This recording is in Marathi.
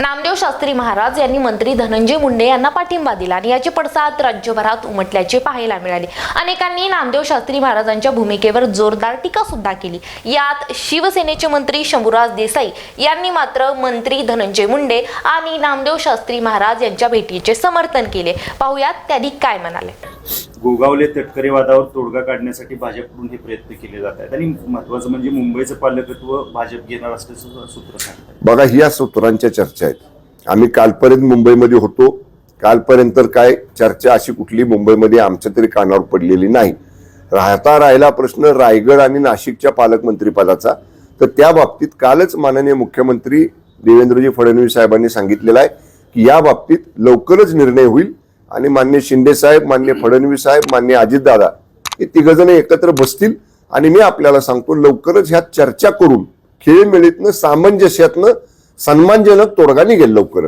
नामदेव शास्त्री महाराज यांनी मंत्री धनंजय मुंडे यांना पाठिंबा दिला आणि याचे पडसाद राज्यभरात उमटल्याचे पाहायला मिळाले. अनेकांनी नामदेव शास्त्री महाराजांच्या भूमिकेवर जोरदार टीका सुद्धा केली. यात शिवसेनेचे मंत्री शंभूराज देसाई यांनी मात्र मंत्री धनंजय मुंडे आणि नामदेव शास्त्री महाराज यांच्या भेटीचे समर्थन केले. पाहुयात त्यांनी काय म्हणाले. गोगावले तटकरे वादावर तोडगा काढण्यासाठी भाजपकडून हे प्रयत्न केले जात आहेत. आणि महत्वाचं म्हणजे मुंबईचं पालकत्व भाजप घेणार असल्याचं सूत्र सांगतात. बघा ह्या सूत्रांच्या चर्चा आहेत. आम्ही कालपर्यंत मुंबईमध्ये होतो. कालपर्यंत तर काय चर्चा अशी कुठली मुंबईमध्ये आमच्या तरी कानावर पडलेली नाही. राहता राहिला प्रश्न रायगड आणि नाशिकच्या पालकमंत्रीपदाचा. तर त्या बाबतीत कालच माननीय मुख्यमंत्री देवेंद्रजी फडणवीस साहेबांनी सांगितलेलं आहे की या बाबतीत लवकरच निर्णय होईल. आणि मान्य शिंदे साहेब मान्य फडणवीस साहेब मान्य अजितदादा हे तिघजण एकत्र बसतील आणि मी आपल्याला सांगतो लवकरच ह्या चर्चा करून खेळमेळीतनं सामंजस्यातनं सन्मानजनक तोडगा निघेल लवकरच.